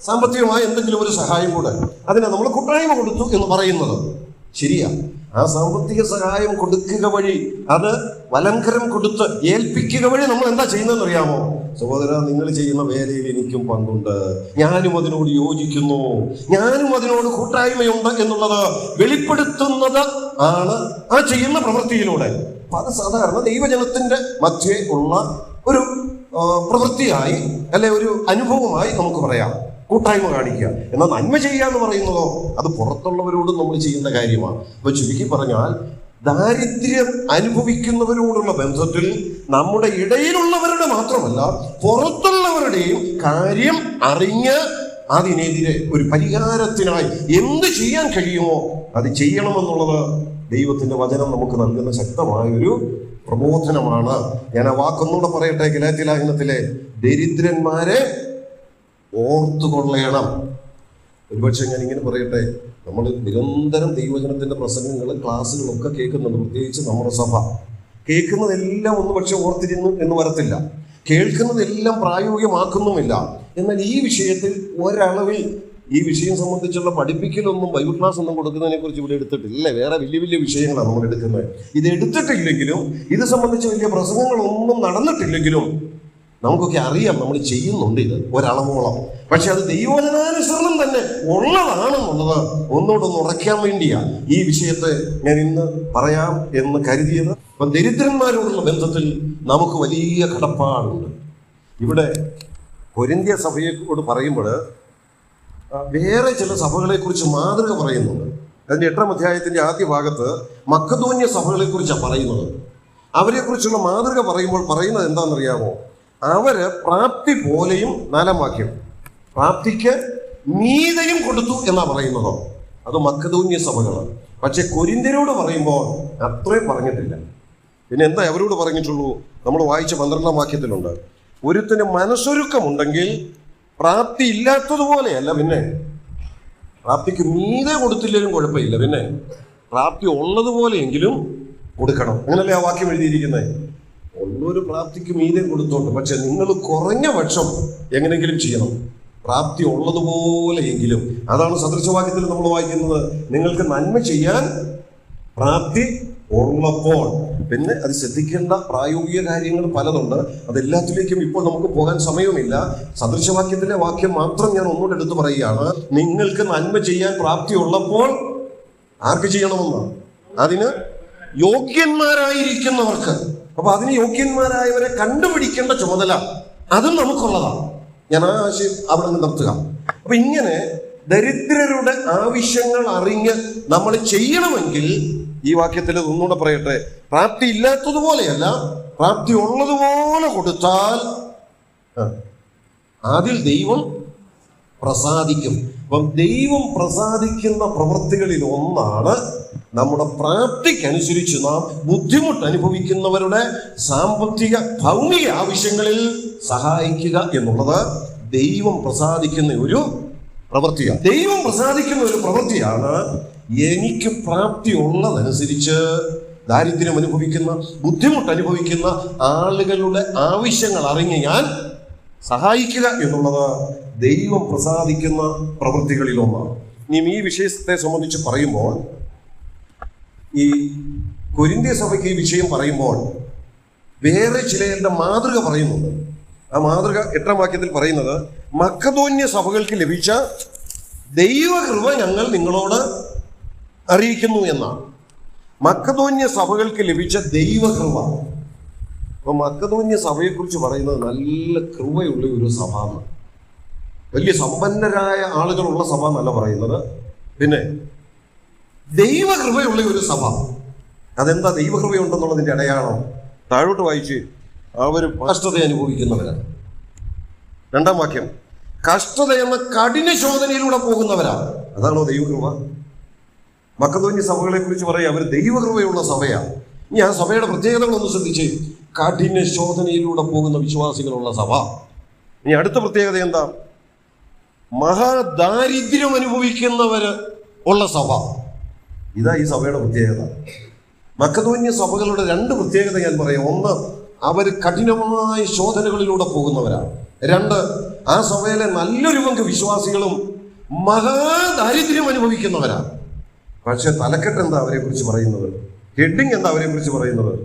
സാമ്പത്തികമായ എന്തെങ്കിലും ഒരു സഹായം കൂടെ. അതിനെ നമ്മൾ കൂട്ടായ്മ കൊടുത്തു എന്ന് പറയുന്നത്. ശരിയാ. ആ സാമ്പത്തിക സഹായം കൊടുക്കുക വഴി അത് വലങ്കരം കൊടുത്ത് ഏൽപ്പിക്കുക വഴി നമ്മൾ എന്താ ചെയ്യുന്നതെന്ന് അറിയാമോ സഹോദര നിങ്ങൾ ചെയ്യുന്ന വേലയിൽ എനിക്കും പങ്കുണ്ട്. ഞാനും അതിനോട് യോജിക്കുന്നു. ഞാനും അതിനോട് കൂട്ടായ്മയുണ്ട് എന്നുള്ളത് വെളിപ്പെടുത്തുന്നത് ആണ് ആ ചെയ്യുന്ന പ്രവൃത്തിയിലൂടെ. അത് സാധാരണ ദൈവജനത്തിന്റെ മധ്യേ ഉള്ള ഒരു പ്രവൃത്തിയായി അല്ലെ ഒരു അനുഭവമായി നമുക്ക് പറയാം. കൂട്ടായ്മ കാണിക്കുക. എന്നാൽ നന്മ ചെയ്യുക എന്ന് പറയുന്നതോ അത് പുറത്തുള്ളവരോടും നമ്മൾ ചെയ്യുന്ന കാര്യമാണ്. അപ്പൊ ചുരുക്കി പറഞ്ഞാൽ ദാരിദ്ര്യം അനുഭവിക്കുന്നവരോടുള്ള ബന്ധത്തിൽ നമ്മുടെ ഇടയിലുള്ളവരുടെ മാത്രമല്ല പുറത്തുള്ളവരുടെയും കാര്യം അറിഞ്ഞ് അതിനെതിരെ ഒരു പരിഹാരത്തിനായി എന്ത് ചെയ്യാൻ കഴിയുമോ അത് ചെയ്യണമെന്നുള്ളത് ദൈവത്തിന്റെ വചനം നമുക്ക് നൽകുന്ന ശക്തമായ ഒരു പ്രബോധനമാണ്. ഞാൻ ആ വാക്കൊന്നുകൂടെ പറയട്ടെ ഗലാത്തിലാഹിനത്തിലെ ദരിദ്രന്മാരെ ഓർത്തുകൊള്ളണം. ഒരുപക്ഷെ ഞാൻ ഇങ്ങനെ പറയട്ടെ നമ്മൾ നിരന്തരം ദൈവജനത്തിന്റെ പ്രസംഗങ്ങൾ ക്ലാസ്സുകളൊക്കെ കേൾക്കുന്നുണ്ട്. പ്രത്യേകിച്ച് നമ്മുടെ സഭ. കേൾക്കുന്നതെല്ലാം ഒന്ന് പക്ഷെ ഓർത്തിരുന്നു എന്ന് വരത്തില്ല. കേൾക്കുന്നതെല്ലാം പ്രായോഗികമാക്കുന്നുമില്ല. എന്നാൽ ഈ വിഷയത്തിൽ ഒരളവിൽ ഈ വിഷയം സംബന്ധിച്ചുള്ള പഠിപ്പിക്കലൊന്നും ബൈബിൾ ക്ലാസ് ഒന്നും കൊടുക്കുന്നതിനെ കുറിച്ച് ഇവിടെ എടുത്തിട്ടില്ല. വേറെ വലിയ വലിയ വിഷയങ്ങളാണ് നമ്മൾ എടുക്കുന്നത്. ഇത് എടുത്തിട്ടില്ലെങ്കിലും ഇത് സംബന്ധിച്ച് വലിയ പ്രസംഗങ്ങളൊന്നും നടന്നിട്ടില്ലെങ്കിലും നമുക്കൊക്കെ അറിയാം നമ്മൾ ചെയ്യുന്നുണ്ട് ഇത് ഒരളവോളം. പക്ഷെ അത് ദൈവവചനാനുസരണം തന്നെ ഉള്ളതാണെന്നുള്ളത് ഒന്നുകൂടൊന്ന് ഉറയ്ക്കാൻ വേണ്ടിയാ ഈ വിഷയത്തെ ഞാൻ ഇന്ന് പറയാം എന്ന് കരുതിയത്. അപ്പം ദരിദ്രന്മാരോടുള്ള ബന്ധത്തിൽ നമുക്ക് വലിയ കടപ്പാടുണ്ട്. ഇവിടെ കൊരിന്ത്യ സഭയോട് പറയുമ്പോൾ വേറെ ചില സഭകളെ കുറിച്ച് മാതൃക പറയുന്നുണ്ട്. അതിന്റെ എട്ടാം അധ്യായത്തിന്റെ ആദ്യ ഭാഗത്ത് മക്കതൂന്യ സഭകളെ കുറിച്ചാണ് പറയുന്നത്. അവരെ കുറിച്ചുള്ള മാതൃക പറയുമ്പോൾ പറയുന്നത് എന്താണെന്നറിയാമോ? അവർ പ്രാപ്തി പോലെയും നാലാം വാക്യം പ്രാപ്തിക്ക് മീതയും കൊടുത്തു എന്നാ പറയുന്നത്. അത് മക്കതൂന്യ സഭകളാണ് പക്ഷെ കൊരിന്തിരോട് പറയുമ്പോൾ അത്രയും പറഞ്ഞിട്ടില്ല. പിന്നെ എന്താ അവരോട് പറഞ്ഞിട്ടുള്ളൂ? നമ്മൾ വായിച്ച പന്ത്രണ്ടാം വാക്യത്തിലുണ്ട്. ഒരുത്തിന് മനസ്സൊരുക്കമുണ്ടെങ്കിൽ പ്രാപ്തി ഇല്ലാത്തതുപോലെയല്ല പിന്നെ. പ്രാപ്തിക്ക് മീതെ കൊടുത്തില്ലെങ്കിലും കുഴപ്പമില്ല പിന്നെ. പ്രാപ്തി ഉള്ളതുപോലെയെങ്കിലും കൊടുക്കണം. അങ്ങനല്ലേ ആ വാക്യം എഴുതിയിരിക്കുന്നത്? ഉള്ളൊരു പ്രാപ്തിക്ക് മീതെ കൊടുത്തോണ്ട്. പക്ഷെ നിങ്ങൾ കുറഞ്ഞ പക്ഷം എങ്ങനെങ്കിലും ചെയ്യണം. പ്രാപ്തി ഉള്ളതുപോലെയെങ്കിലും. അതാണ് സദൃശവാക്യത്തിൽ നമ്മൾ വായിക്കുന്നത്. നിങ്ങൾക്ക് നന്മ ചെയ്യാൻ പ്രാപ്തി ഉള്ളപ്പോൾ. പിന്നെ അത് ശ്രദ്ധിക്കേണ്ട പ്രായോഗിക കാര്യങ്ങൾ പലതുണ്ട്. അതെല്ലാത്തിലേക്കും ഇപ്പോൾ നമുക്ക് പോകാൻ സമയവുമില്ല. സദൃശവാക്യത്തിലെ വാക്യം മാത്രം ഞാൻ ഒന്നുകൂടെ എടുത്തു പറയുകയാണ്. നിങ്ങൾക്ക് നന്മ ചെയ്യാൻ പ്രാപ്തി ഉള്ളപ്പോൾ ആർക്ക് ചെയ്യണമെന്ന്? അതിന് യോഗ്യന്മാരായിരിക്കുന്നവർക്ക്. അപ്പൊ അതിന് യോഗ്യന്മാരായവരെ കണ്ടുപിടിക്കേണ്ട ചുമതല അതും നമുക്കുള്ളതാണ്. ഞാൻ ആ ആശയം അവിടെ നിന്ന് നിർത്തുക. അപ്പൊ ഇങ്ങനെ ദരിദ്രരുടെ ആവശ്യങ്ങൾ അറിഞ്ഞ് നമ്മൾ ചെയ്യണമെങ്കിൽ ഈ വാക്യത്തിൽ ഒന്നുകൂടെ പറയട്ടെ. പ്രാപ്തി ഇല്ലാത്തതുപോലെയല്ല പ്രാപ്തി ഉള്ളതുപോലെ കൊടുത്താൽ അതിൽ ദൈവം പ്രസാദിക്കും. അപ്പം ദൈവം പ്രസാദിക്കുന്ന പ്രവൃത്തികളിൽ ഒന്നാണ് നമ്മുടെ പ്രാപ്തിക്കനുസരിച്ച് നാം ബുദ്ധിമുട്ട് അനുഭവിക്കുന്നവരുടെ സാമ്പത്തിക ഭൗമിക ആവശ്യങ്ങളിൽ സഹായിക്കുക എന്നുള്ളത് ദൈവം പ്രസാദിക്കുന്ന ഒരു പ്രവൃത്തിയാണ്. ദൈവം പ്രസാദിക്കുന്ന ഒരു പ്രവൃത്തിയാണ് എനിക്ക് പ്രാപ്തി ഉള്ളതനുസരിച്ച് ദാരിദ്ര്യം അനുഭവിക്കുന്ന ബുദ്ധിമുട്ട് അനുഭവിക്കുന്ന ആളുകളുടെ ആവശ്യങ്ങൾ അറിഞ്ഞ് ഞാൻ സഹായിക്കുക എന്നുള്ളത് ദൈവം പ്രസാദിക്കുന്ന പ്രവൃത്തികളിൽ ഒന്നാണ് ഇനിയും ഈ വിഷയത്തെ സംബന്ധിച്ച് പറയുമ്പോൾ ഈ കൊരിന്ത്യ സഭയ്ക്ക് ഈ വിഷയം പറയുമ്പോൾ വേറെ ചിലരുടെ മാതൃക പറയുന്നുണ്ട്. ആ മാതൃക എട്ടാം വാക്യത്തിൽ പറയുന്നത് മക്കതോന്യ സഭകൾക്ക് ലഭിച്ച ദൈവകൃപ ഞങ്ങൾ നിങ്ങളോട് അറിയിക്കുന്നു എന്നാണ്. മക്കതോന്യ സഭകൾക്ക് ലഭിച്ച ദൈവകൃപ. അപ്പൊ മക്കതോന്യ സഭയെക്കുറിച്ച് പറയുന്നത് നല്ല കൃപയുള്ള ഒരു സഭ എന്ന് വലിയ സമ്പന്നരായ ആളുകളുള്ള സഭ എന്നല്ല പറയുന്നത്. പിന്നെ ദൈവകൃപയുള്ള ഒരു സഭ. അതെന്താ ദൈവകൃപയുണ്ടെന്നുള്ളതിന്റെ അടയാളം? താഴോട്ട് വായിച്ച് അവർ കഷ്ടത അനുഭവിക്കുന്നവരാണ്. രണ്ടാം വാക്യം കഷ്ടത എന്ന കഠിന ശോധനയിലൂടെ പോകുന്നവരാണ്. അതാണോ ദൈവകൃപ? മക്കതോഞ്ഞി സഭകളെ കുറിച്ച് പറയാം അവർ ദൈവകൃപയുള്ള സഭയാണ്. ഇനി ആ സഭയുടെ പ്രത്യേകതകളൊന്ന് ശ്രദ്ധിച്ച് കഠിന ശോധനയിലൂടെ പോകുന്ന വിശ്വാസികളുള്ള സഭ. ഇനി അടുത്ത പ്രത്യേകത എന്താ? മഹാദാരിദ്ര്യം അനുഭവിക്കുന്നവര് ഉള്ള സഭ. ഇതാ ഈ സഭയുടെ പ്രത്യേകത. മക്കതോന്യ സഭകളുടെ രണ്ട് പ്രത്യേകത ഞാൻ പറയാം. ഒന്ന് അവർ കഠിനമായ ശോധനകളിലൂടെ പോകുന്നവരാണ്. രണ്ട് ആ സഭയിലെ നല്ലൊരു പങ്ക് വിശ്വാസികളും മഹാദാരിദ്ര്യം അനുഭവിക്കുന്നവരാണ്. പക്ഷെ തലക്കെട്ട് എന്താ അവരെ കുറിച്ച് പറയുന്നത്? ഹെഡിങ് എന്താ അവരെ കുറിച്ച് പറയുന്നത്?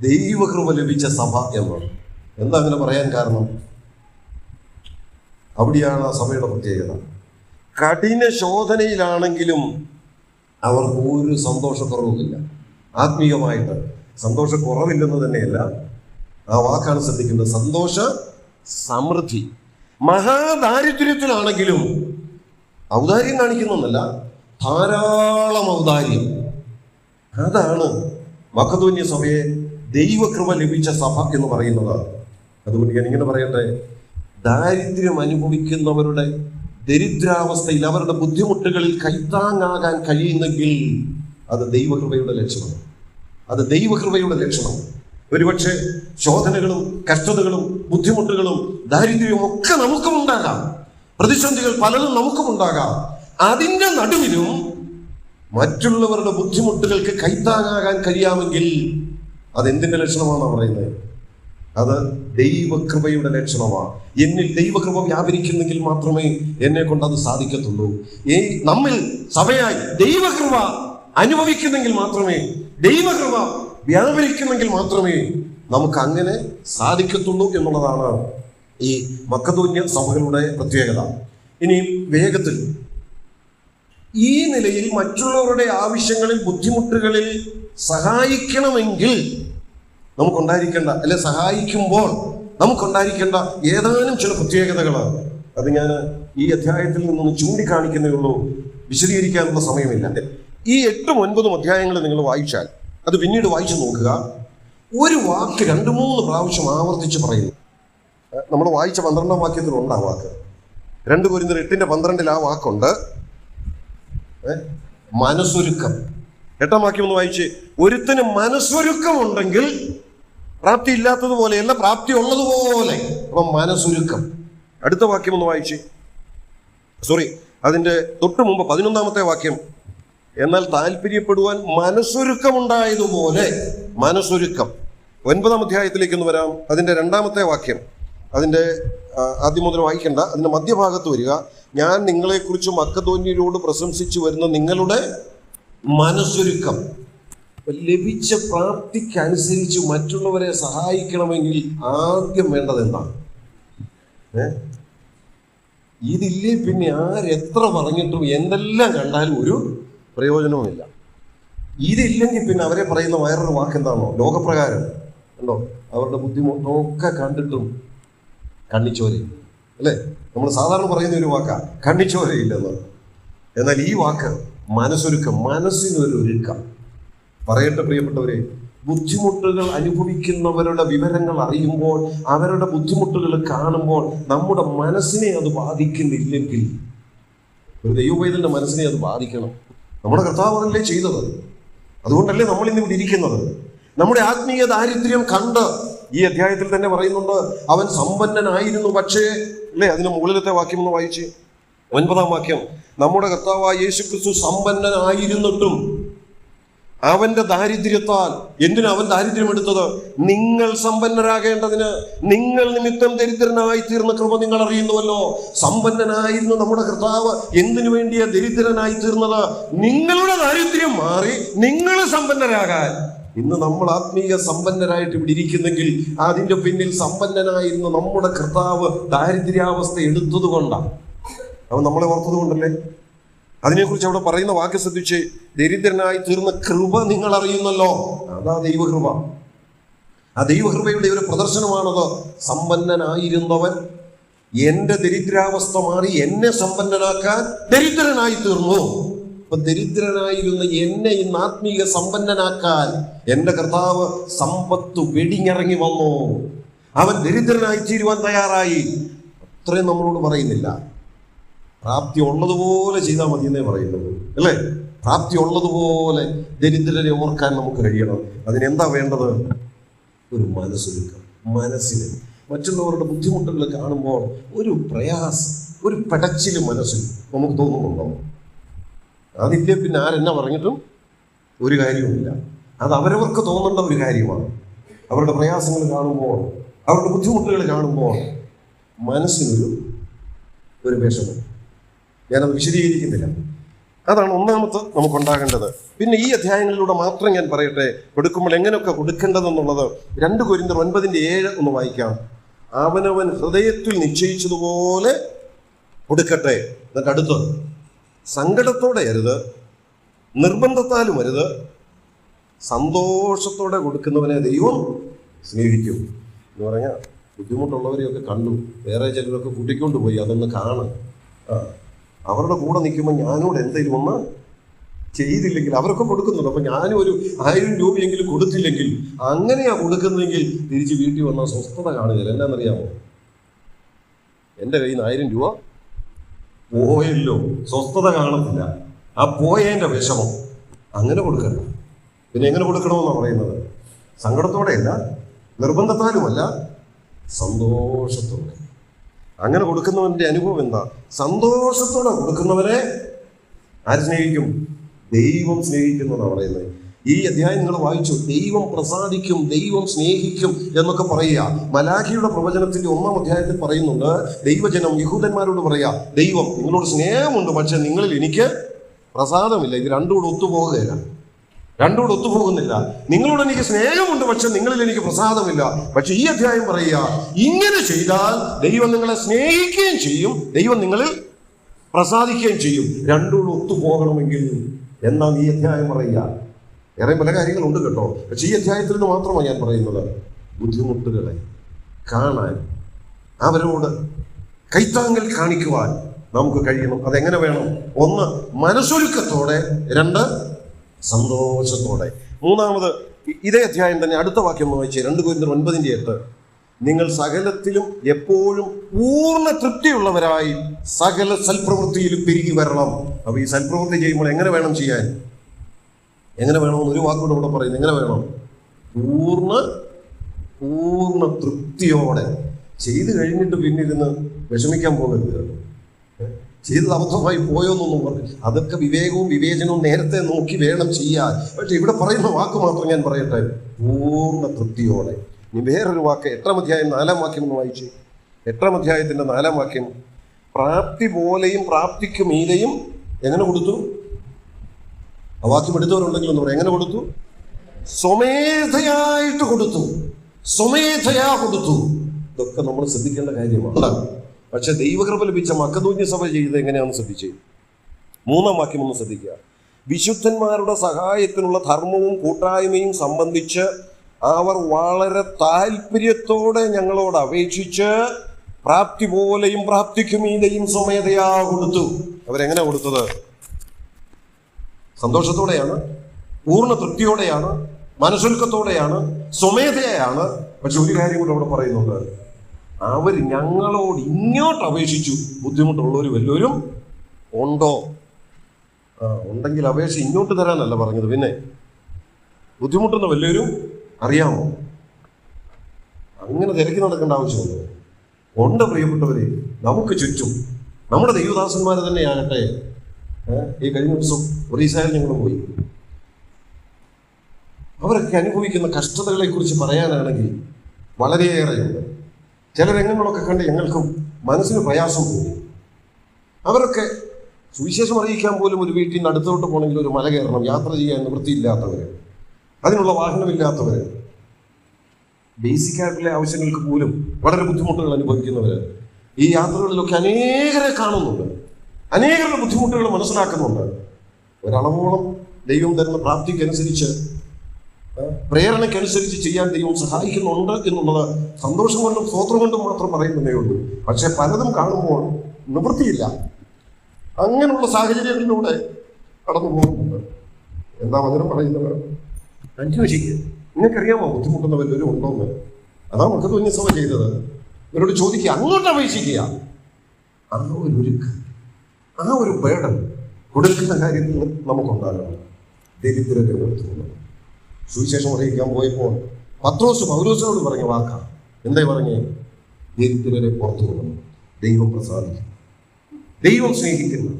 ദൈവകൃപ ലഭിച്ച സഭ എന്നാണ് എന്താ അങ്ങനെ പറയാൻ കാരണം? അവിടെയാണ് ആ സഭയുടെ പ്രത്യേകത. കഠിന ശോധനയിലാണെങ്കിലും അവർക്ക് ഒരു സന്തോഷക്കുറവുമില്ല. ആത്മീയമായിട്ട് സന്തോഷക്കുറവില്ലെന്ന് തന്നെയല്ല ആ വാക്കാണ് ശ്രദ്ധിക്കുന്നത്. സന്തോഷ സമൃദ്ധി. മഹാദാരിദ്ര്യത്തിലാണെങ്കിലും ഔദാര്യം കാണിക്കുന്നൊന്നല്ല ധാരാളം ഔദാര്യം. അതാണ് മക്കതോന്യ സഭയെ ദൈവകൃപ ലഭിച്ച സഭ എന്ന് പറയുന്നത്. അതുകൊണ്ട് ഞാൻ ഇങ്ങനെ പറയട്ടെ ദാരിദ്ര്യം അനുഭവിക്കുന്നവരുടെ ദരിദ്രാവസ്ഥയിൽ അവരുടെ ബുദ്ധിമുട്ടുകളിൽ കൈത്താങ്ങാകാൻ കഴിയുന്നെങ്കിൽ അത് ദൈവകൃപയുടെ ലക്ഷണം അത് ദൈവകൃപയുടെ ലക്ഷണം ഒരുപക്ഷെ ശോധനകളും കഷ്ടതകളും ബുദ്ധിമുട്ടുകളും ദാരിദ്ര്യവും ഒക്കെ നമുക്കും ഉണ്ടാകാം. പ്രതിസന്ധികൾ പലതും നമുക്കും ഉണ്ടാകാം. അതിന്റെ നടുവിലും മറ്റുള്ളവരുടെ ബുദ്ധിമുട്ടുകൾക്ക് കൈത്താങ്ങാകാൻ കഴിയാമെങ്കിൽ അതെന്തിന്റെ ലക്ഷണമാണ് പറയുന്നത്? അത് ദൈവകൃപയുടെ ലക്ഷണമാണ്. എന്നിൽ ദൈവകൃപ വ്യാപരിക്കുന്നെങ്കിൽ മാത്രമേ എന്നെ കൊണ്ട് അത് സാധിക്കത്തുള്ളൂ. ഈ നമ്മിൽ സഭയായി ദൈവകൃപ അനുഭവിക്കുന്നെങ്കിൽ മാത്രമേ ദൈവകൃപ വ്യാപരിക്കുന്നെങ്കിൽ മാത്രമേ നമുക്ക് അങ്ങനെ സാധിക്കത്തുള്ളൂ എന്നുള്ളതാണ് ഈ മക്കതൂന്യ സഭകളുടെ പ്രത്യേകത. ഇനി വേഗത്തിൽ. ഈ നിലയിൽ മറ്റുള്ളവരുടെ ആവശ്യങ്ങളിൽ ബുദ്ധിമുട്ടുകളിൽ സഹായിക്കണമെങ്കിൽ നമുക്കുണ്ടായിരിക്കേണ്ട അല്ലെ സഹായിക്കുമ്പോൾ നമുക്കുണ്ടായിരിക്കേണ്ട ഏതാനും ചില പ്രത്യേകതകൾ അത് ഞാൻ ഈ അധ്യായത്തിൽ നിന്നൊന്ന് ചൂണ്ടിക്കാണിക്കുന്നേ ഉള്ളൂ. വിശദീകരിക്കാനുള്ള സമയമില്ല. ഈ എട്ടും ഒൻപതും അധ്യായങ്ങൾ നിങ്ങൾ വായിച്ചാൽ അത് പിന്നീട് വായിച്ചു നോക്കുക. ഒരു വാക്ക് രണ്ട് മൂന്ന് പ്രാവശ്യം ആവർത്തിച്ച് പറയുന്നു. നമ്മൾ വായിച്ച പന്ത്രണ്ടാം വാക്യത്തിലുണ്ട് ആ വാക്ക്. രണ്ട് കുരിന്തർ എട്ടിന്റെ പന്ത്രണ്ടിൽ ആ വാക്കുണ്ട്? മനസ്സൊരുക്കം. എട്ടാം വാക്യം ഒന്ന് വായിച്ച് ഒരുത്തിന് മനസ്സൊരുക്കം ഉണ്ടെങ്കിൽ പ്രാപ്തി ഇല്ലാത്തതുപോലെയല്ല പ്രാപ്തി ഉള്ളതുപോലെ അപ്പം മനസ്സൊരുക്കം. അടുത്ത വാക്യം ഒന്ന് വായിച്ചേ. സോറി അതിന്റെ തൊട്ട് മുമ്പ് പതിനൊന്നാമത്തെ വാക്യം. എന്നാൽ താല്പര്യപ്പെടുവാൻ മനസ്സൊരുക്കമുണ്ടായതുപോലെ മനസ്സൊരുക്കം. ഒൻപതാം അധ്യായത്തിലേക്ക് ഒന്ന് വരാം. അതിന്റെ രണ്ടാമത്തെ വാക്യം. അതിന്റെ ആദ്യം മുതൽ വായിക്കണ്ട. അതിന്റെ മധ്യഭാഗത്ത് വരിക. ഞാൻ നിങ്ങളെക്കുറിച്ച് മക്കതോന്യരോട് പ്രശംസിച്ചു വരുന്ന നിങ്ങളുടെ മനസ്സൊരുക്കം. ലഭിച്ച പ്രാപ്തിക്കനുസരിച്ച് മറ്റുള്ളവരെ സഹായിക്കണമെങ്കിൽ ആദ്യം വേണ്ടത് എന്താണ്? ഇതില്ലേ പിന്നെ ആരെത്ര പറഞ്ഞിട്ടും എന്തെല്ലാം കണ്ടാലും ഒരു പ്രയോജനവുമില്ല. ഇതില്ലെങ്കിൽ പിന്നെ അവരെ പറയുന്ന വേറൊരു വാക്കെന്താണോ ലോകപ്രകാരം. ഉണ്ടോ അവരുടെ ബുദ്ധിമുട്ടൊക്കെ കണ്ടിട്ടും കണ്ണിച്ചോരയില്ല അല്ലേ? നമ്മൾ സാധാരണ പറയുന്ന ഒരു വാക്കാ കണ്ണിച്ചോരയില്ലെന്ന്. എന്നാൽ ഈ വാക്ക് മനസ്സൊരുക്കം മനസ്സിനൊരു ഒരുക്കം. പറയട്ടെ പ്രിയപ്പെട്ടവരെ ബുദ്ധിമുട്ടുകൾ അനുഭവിക്കുന്നവരുടെ വിവരങ്ങൾ അറിയുമ്പോൾ അവരുടെ ബുദ്ധിമുട്ടുകൾ കാണുമ്പോൾ നമ്മുടെ മനസ്സിനെ അത് ബാധിക്കുന്നില്ലെങ്കിൽ ഒരു ദൈവവേദന്റെ മനസ്സിനെ അത് ബാധിക്കണം. നമ്മുടെ കർത്താവ് അതല്ലേ ചെയ്തത്? അതുകൊണ്ടല്ലേ നമ്മൾ ഇന്ന് ഇവിടെ ഇരിക്കുന്നത്? നമ്മുടെ ആത്മീയ ദാരിദ്ര്യം കണ്ട് ഈ അധ്യായത്തിൽ തന്നെ പറയുന്നുണ്ട് അവൻ സമ്പന്നനായിരുന്നു പക്ഷേ അല്ലേ? അതിന് മുകളിലത്തെ വാക്യം ഒന്ന് വായിച്ച്. ഒൻപതാം വാക്യം നമ്മുടെ കർത്താവായ യേശു ക്രിസ്തു സമ്പന്നനായിരുന്നിട്ടും അവന്റെ ദാരിദ്ര്യത്താൽ. എന്തിനാ അവൻ ദാരിദ്ര്യം എടുത്തത് നിങ്ങൾ സമ്പന്നരാകേണ്ടതിന് നിങ്ങൾ നിമിത്തം ദരിദ്രനായി തീർന്ന കൃപ നിങ്ങൾ അറിയുന്നുവല്ലോ സമ്പന്നനായിരുന്നു നമ്മുടെ കർത്താവ്. എന്തിനു വേണ്ടിയാ ദരിദ്രനായി തീർന്നത് നിങ്ങളുടെ ദാരിദ്ര്യം മാറി നിങ്ങൾ സമ്പന്നരാകാൻ. ഇന്ന് നമ്മൾ ആത്മീയ സമ്പന്നരായിട്ട് ഇവിടെ ഇരിക്കുന്നെങ്കിൽ അതിന്റെ പിന്നിൽ സമ്പന്നനായിരുന്ന നമ്മുടെ കർത്താവ് ദാരിദ്ര്യാവസ്ഥ എടുത്തത് കൊണ്ടാണ് അവൻ നമ്മളെ ഓർത്തത് കൊണ്ടല്ലേ അതിനെക്കുറിച്ച് അവിടെ പറയുന്ന വാക്ക് ശ്രദ്ധിച്ച് ദരിദ്രനായി തീർന്ന കൃപ നിങ്ങൾ അറിയുന്നല്ലോ. അതാ ദൈവകൃപ. ആ ദൈവകൃപയുടെ ഒരു പ്രദർശനമാണത്. സമ്പന്നനായിരുന്നവൻ എന്റെ ദരിദ്രാവസ്ഥ മാറി എന്നെ സമ്പന്നനാക്കാൻ ദരിദ്രനായി തീർന്നു. അപ്പൊ ദരിദ്രനായിരുന്ന എന്നെ ഇന്ന് ആത്മീയ സമ്പന്നനാക്കാൻ എന്റെ കർത്താവ് സമ്പത്ത് വെടിഞ്ഞിറങ്ങി വന്നു. അവൻ ദരിദ്രനായി തീരുവാൻ തയ്യാറായി. അത്രയും നമ്മളോട് പറയുന്നില്ല. പ്രാപ്തി ഉള്ളതുപോലെ ചെയ്താൽ മതി എന്നേ പറയുന്നത് അല്ലേ? പ്രാപ്തി ഉള്ളതുപോലെ ദരിദ്രരെ ഓർക്കാൻ നമുക്ക് കഴിയണം. അതിനെന്താ വേണ്ടത്? ഒരു മനസ്സൊരുക്കം. മനസ്സിന് മറ്റുള്ളവരുടെ ബുദ്ധിമുട്ടുകൾ കാണുമ്പോൾ ഒരു പ്രയാസം ഒരു പെടച്ചിൽ മനസ്സിൽ നമുക്ക് തോന്നുന്നുണ്ടോ? അതില്ലേ പിന്നെ ആരെന്നാ പറഞ്ഞിട്ടും ഒരു കാര്യവുമില്ല. അത് അവരവർക്ക് തോന്നേണ്ട ഒരു കാര്യമാണ്. അവരുടെ പ്രയാസങ്ങൾ കാണുമ്പോൾ അവരുടെ ബുദ്ധിമുട്ടുകൾ കാണുമ്പോൾ മനസ്സിനൊരു ഒരു വിഷമം. ഞാനത് വിശദീകരിക്കുന്നില്ല. അതാണ് ഒന്നാമത്തെ നമുക്കുണ്ടാകേണ്ടത്. പിന്നെ ഈ അധ്യായങ്ങളിലൂടെ മാത്രം ഞാൻ പറയട്ടെ കൊടുക്കുമ്പോൾ എങ്ങനെയൊക്കെ കൊടുക്കേണ്ടതെന്നുള്ളത് രണ്ട് കുരിന്തർ ഒൻപതിന്റെ ഏഴ് ഒന്ന് വായിക്കാം. അവനവൻ ഹൃദയത്തിൽ നിശ്ചയിച്ചതുപോലെ കൊടുക്കട്ടെ. എന്നിട്ട് അടുത്തത് സങ്കടത്തോടെ അരുത് നിർബന്ധത്താലും അരുത് സന്തോഷത്തോടെ കൊടുക്കുന്നവനെ ദൈവം സ്നേഹിക്കും. എന്ന് പറഞ്ഞാൽ ബുദ്ധിമുട്ടുള്ളവരെയൊക്കെ കണ്ടു. വേറെ ചിലരൊക്കെ കൂട്ടിക്കൊണ്ടുപോയി അതൊന്ന് കാണും. ആ. അവരുടെ കൂടെ നിൽക്കുമ്പോൾ ഞാനോട് എന്തെങ്കിലും ഒന്ന് ചെയ്തില്ലെങ്കിൽ അവരൊക്കെ കൊടുക്കുന്നുണ്ട്. അപ്പൊ ഞാനും ഒരു ആയിരം രൂപയെങ്കിലും കൊടുത്തില്ലെങ്കിൽ അങ്ങനെയാ കൊടുക്കുന്നതെങ്കിൽ തിരിച്ച് വീട്ടിൽ വന്ന സ്വസ്ഥത കാണുകയില്ല. എന്താണെന്നറിയാമോ? എന്റെ കയ്യിൽ നിന്ന് ആയിരം രൂപ പോയല്ലോ. സ്വസ്ഥത കാണത്തില്ല. ആ പോയതിന്റെ വിഷമം അങ്ങനെ കൊടുക്കണം പിന്നെ എങ്ങനെ കൊടുക്കണമെന്നാണ് പറയുന്നത്? സങ്കടത്തോടെയല്ല നിർബന്ധത്താലുമല്ല സന്തോഷത്തോടെ. അങ്ങനെ കൊടുക്കുന്നവന്റെ അനുഭവം എന്താ? സന്തോഷത്തോടെ കൊടുക്കുന്നവരെ ആര് സ്നേഹിക്കും? ദൈവം സ്നേഹിക്കുന്നതാണ് പറയുന്നത്. ഈ അധ്യായം നിങ്ങൾ വായിച്ചു. ദൈവം പ്രസാദിക്കും ദൈവം സ്നേഹിക്കും എന്നൊക്കെ പറയുക. മലാഖിയുടെ പ്രവചനത്തിന്റെ ഒന്നാം അധ്യായത്തിൽ പറയുന്നുണ്ട് ദൈവജനം യഹൂദന്മാരോട് പറയാ ദൈവം നിങ്ങളോട് സ്നേഹമുണ്ട് പക്ഷെ നിങ്ങളിൽ എനിക്ക് പ്രസാദമില്ല. ഇത് രണ്ടുകൂടെ ഒത്തുപോകുകയാണ് രണ്ടും കൂടെ ഒത്തുപോകുന്നില്ല. നിങ്ങളോട് എനിക്ക് സ്നേഹമുണ്ട് പക്ഷെ നിങ്ങളിൽ എനിക്ക് പ്രസാദമില്ല. പക്ഷെ ഈ അധ്യായം പറയുക ഇങ്ങനെ ചെയ്താൽ ദൈവം നിങ്ങളെ സ്നേഹിക്കുകയും ചെയ്യും ദൈവം നിങ്ങളിൽ പ്രസാദിക്കുകയും ചെയ്യും. രണ്ടുകൂടെ ഒത്തുപോകണമെങ്കിൽ എന്നാണ് ഈ അധ്യായം പറയുക? വേറെ പല കാര്യങ്ങളുണ്ട് കേട്ടോ. പക്ഷെ ഈ അധ്യായത്തിൽ നിന്ന് മാത്രമാണ് ഞാൻ പറയുന്നത്. ബുദ്ധിമുട്ടുകളെ കാണാൻ അവരോട് കൈത്താങ്കൽ കാണിക്കുവാൻ നമുക്ക് കഴിയണം. അതെങ്ങനെ വേണം? ഒന്ന് മനസ്സൊരുക്കത്തോടെ. രണ്ട് സന്തോഷത്തോടെ. മൂന്നാമത് ഇതേ അധ്യായം തന്നെ അടുത്ത വാക്യം വായിച്ച് രണ്ട് കുരിന്തർ ഒൻപതിന്റെ എട്ട്. നിങ്ങൾ സകലത്തിലും എപ്പോഴും പൂർണ തൃപ്തിയുള്ളവരായി സകല സൽപ്രവൃത്തിയിലും പെരുകി വരണം. അപ്പൊ ഈ സൽപ്രവൃത്തി ചെയ്യുമ്പോൾ എങ്ങനെ വേണം ചെയ്യാൻ? എങ്ങനെ വേണമെന്ന് ഒരു വാക്കുകൂടെ ഇവിടെ പറയുന്നത് എങ്ങനെ വേണം? പൂർണ പൂർണ തൃപ്തിയോടെ. ചെയ്തു കഴിഞ്ഞിട്ട് പിന്നിരുന്ന് വിഷമിക്കാൻ പോകരുത്? ചെയ്തത് അബദ്ധമായി പോയോന്നൊന്നും പറഞ്ഞു അതൊക്കെ വിവേകവും വിവേചനവും നേരത്തെ നോക്കി വേണം ചെയ്യാൻ. പക്ഷെ ഇവിടെ പറയുന്ന വാക്ക് മാത്രം ഞാൻ പറയട്ടെ. പൂർണ തൃപ്തിയോടെ. ഇനി വേറൊരു വാക്ക് എട്ടാം അധ്യായം നാലാം വാക്യം ഒന്ന് വായിച്ചു. എട്ടാം അധ്യായത്തിന്റെ നാലാം വാക്യം. പ്രാപ്തി പോലെയും പ്രാപ്തിക്ക് മീതെയും എങ്ങനെ കൊടുത്തു? ആ വാക്യം എടുത്തവരുണ്ടെങ്കിൽ എന്ന് പറയാം. എങ്ങനെ കൊടുത്തു? സ്വമേധയായിട്ട് കൊടുത്തു. സ്വമേധയാ കൊടുത്തു. ഇതൊക്കെ നമ്മൾ ശ്രദ്ധിക്കേണ്ട കാര്യമാണ്. പക്ഷെ ദൈവകൃപ ലഭിച്ച മക്കതൂന്യ സഭ ചെയ്ത് എങ്ങനെയാണെന്ന് ശ്രദ്ധിച്ചേ? മൂന്നാം വാക്യം ഒന്ന് ശ്രദ്ധിക്കുക. വിശുദ്ധന്മാരുടെ സഹായത്തിനുള്ള ധർമ്മവും കൂട്ടായ്മയും സംബന്ധിച്ച് അവർ വളരെ താല്പര്യത്തോടെ ഞങ്ങളോട് അപേക്ഷിച്ച് പ്രാപ്തി പോലെയും പ്രാപ്തിക്കും മീതെയും സ്വമേധയാ കൊടുത്തു. അവരെങ്ങനെ കൊടുത്തത്? സന്തോഷത്തോടെയാണ് പൂർണ തൃപ്തിയോടെയാണ് മനസ്സൊരുക്കത്തോടെയാണ് സ്വമേധയാണ് പക്ഷെ ഒരു കാര്യം കൂടെ അവിടെ പറയുന്നുണ്ട്. അവർ ഞങ്ങളോട് ഇങ്ങോട്ട് അപേക്ഷിച്ചു. ബുദ്ധിമുട്ടുള്ളവർ വല്ലവരും ഉണ്ടോ? ആ ഉണ്ടെങ്കിൽ അപേക്ഷ ഇങ്ങോട്ട് തരാനല്ല പറഞ്ഞത്. പിന്നെ ബുദ്ധിമുട്ടുന്ന വല്ലവരും അറിയാമോ? അങ്ങനെ തിരക്കി നടക്കേണ്ട ആവശ്യമുണ്ടോ ഉണ്ട് പ്രിയപ്പെട്ടവരെ നമുക്ക് ചുറ്റും. നമ്മുടെ ദൈവദാസന്മാർ തന്നെയാകട്ടെ. ഈ കഴിഞ്ഞ ദിവസം ഒറീസയിൽ ഞങ്ങൾ പോയി. അവരൊക്കെ അനുഭവിക്കുന്ന കഷ്ടതകളെ കുറിച്ച് പറയാനാണെങ്കിൽ വളരെയേറെയുണ്ട്. ചില രംഗങ്ങളൊക്കെ കണ്ട് ഞങ്ങൾക്കും മനസ്സിന് പ്രയാസം തോന്നി. അവരൊക്കെ സുവിശേഷം അറിയിക്കാൻ പോലും ഒരു വീട്ടിൽ നിന്ന് അടുത്തോട്ട് പോകണമെങ്കിൽ ഒരു മല കയറണം യാത്ര ചെയ്യാൻ വൃത്തിയില്ലാത്തവർ അതിനുള്ള വാഹനമില്ലാത്തവര് ബേസിക് ആയിട്ടുള്ള ആവശ്യങ്ങൾക്ക് പോലും വളരെ ബുദ്ധിമുട്ടുകൾ അനുഭവിക്കുന്നവർ ഈ യാത്രകളിലൊക്കെ അനേകരെ കാണുന്നുണ്ട്. അനേകരുടെ ബുദ്ധിമുട്ടുകൾ മനസ്സിലാക്കുന്നുണ്ട്. ഒരളവോളം ദൈവം തരുന്ന പ്രാപ്തിക്കനുസരിച്ച് പ്രേരണയ്ക്കനുസരിച്ച് ചെയ്യാൻ ദൈവം സഹായിക്കുന്നുണ്ട് എന്നുള്ളത് സന്തോഷം കൊണ്ടും സ്തോത്രം കൊണ്ടും മാത്രം പറയുന്നതേ ഉള്ളൂ. പക്ഷെ പലതും കാണുമ്പോൾ നിവൃത്തിയില്ല. അങ്ങനെയുള്ള സാഹചര്യങ്ങളിലൂടെ കടന്നു പോകുന്നുണ്ട്. എന്താ വചനം പറയുന്നത്? അന്വേഷിക്കുക നിങ്ങൾക്കറിയാമോ ബുദ്ധിമുട്ടുന്ന വല്ലവരും ഉണ്ടോന്ന്? അതാ മക്കത്ത് സഭ ചെയ്തത്. ഇവരോട് ചോദിക്കുക അങ്ങോട്ട് അപേക്ഷിക്കുക? ആ ഒരു ഒരുക്ക്. ആ ഒരു പേടം കൊടുക്കുന്ന കാര്യത്തിൽ നമുക്കുണ്ടാകണം. ദരിദ്രരെ ഉയർത്തുന്നത് സുവിശേഷം അറിയിക്കാൻ പോയപ്പോൾ പത്രോസ് പൗരോസിനോട് പറഞ്ഞ വാക്കാണ് എന്താ പറഞ്ഞേ? ദൈവത്തിലെ പുറത്തു കൊടുക്കണം ദൈവം പ്രസാദിക്കും. ദൈവം സ്നേഹിക്കുന്നു.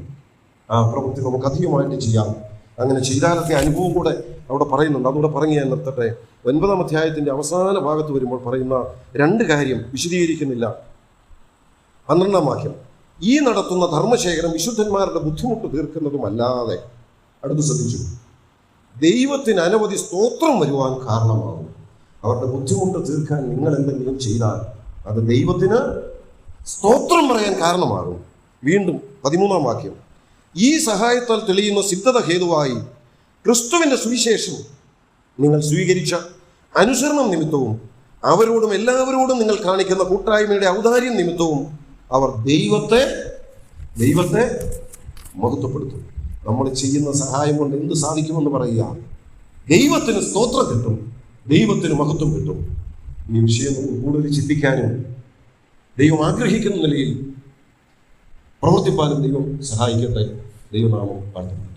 ആ പ്രവൃത്തി നമുക്ക് അധികമായിട്ട് ചെയ്യാം. അങ്ങനെ ചെയ്താലത്തെ അനുഭവം കൂടെ അവിടെ പറയുന്നുണ്ട്. അതുകൂടെ പറഞ്ഞു ഞാൻ നിർത്തട്ടെ. ഒൻപതാം അധ്യായത്തിന്റെ അവസാന ഭാഗത്ത് വരുമ്പോൾ പറയുന്ന രണ്ട് കാര്യം വിശദീകരിക്കുന്നില്ല. പന്ത്രണ്ടാം വാക്യം. ഈ നടത്തുന്ന ധർമ്മശേഖരം വിശുദ്ധന്മാരുടെ ബുദ്ധിമുട്ട് തീർക്കുന്നതുമല്ലാതെ. അടുത്ത് ശ്രദ്ധിച്ചു. ദൈവത്തിന് അനവധി സ്തോത്രം വരുവാൻ കാരണമാകും അവരുടെ ബുദ്ധിമുട്ട് തീർക്കാൻ നിങ്ങൾ എന്തെങ്കിലും ചെയ്താൽ അത് ദൈവത്തിന് സ്തോത്രം പറയാൻ കാരണമാകും. വീണ്ടും പതിമൂന്നാം വാക്യം. ഈ സഹായത്താൽ തെളിയുന്ന സിദ്ധത ഹേതുവായി ക്രിസ്തുവിന്റെ സുവിശേഷം നിങ്ങൾ സ്വീകരിച്ച അനുസരണം നിമിത്തവും അവരോടും എല്ലാവരോടും നിങ്ങൾ കാണിക്കുന്ന കൂട്ടായ്മയുടെ ഔദാര്യം നിമിത്തവും അവർ ദൈവത്തെ ദൈവത്തെ മഹത്വപ്പെടുത്തും നമ്മൾ ചെയ്യുന്ന സഹായം കൊണ്ട് എന്ത് സാധിക്കുമെന്ന് പറയുക. ദൈവത്തിന് സ്തോത്രം കിട്ടും. ദൈവത്തിന് മഹത്വം കിട്ടും. ഈ വിഷയം നമുക്ക് കൂടുതൽ ചിന്തിക്കാനും ദൈവം ആഗ്രഹിക്കുന്ന നിലയിൽ പ്രവർത്തിപ്പാനും ദൈവം സഹായിക്കട്ടെ. ദൈവനാമം പ്രാർത്ഥന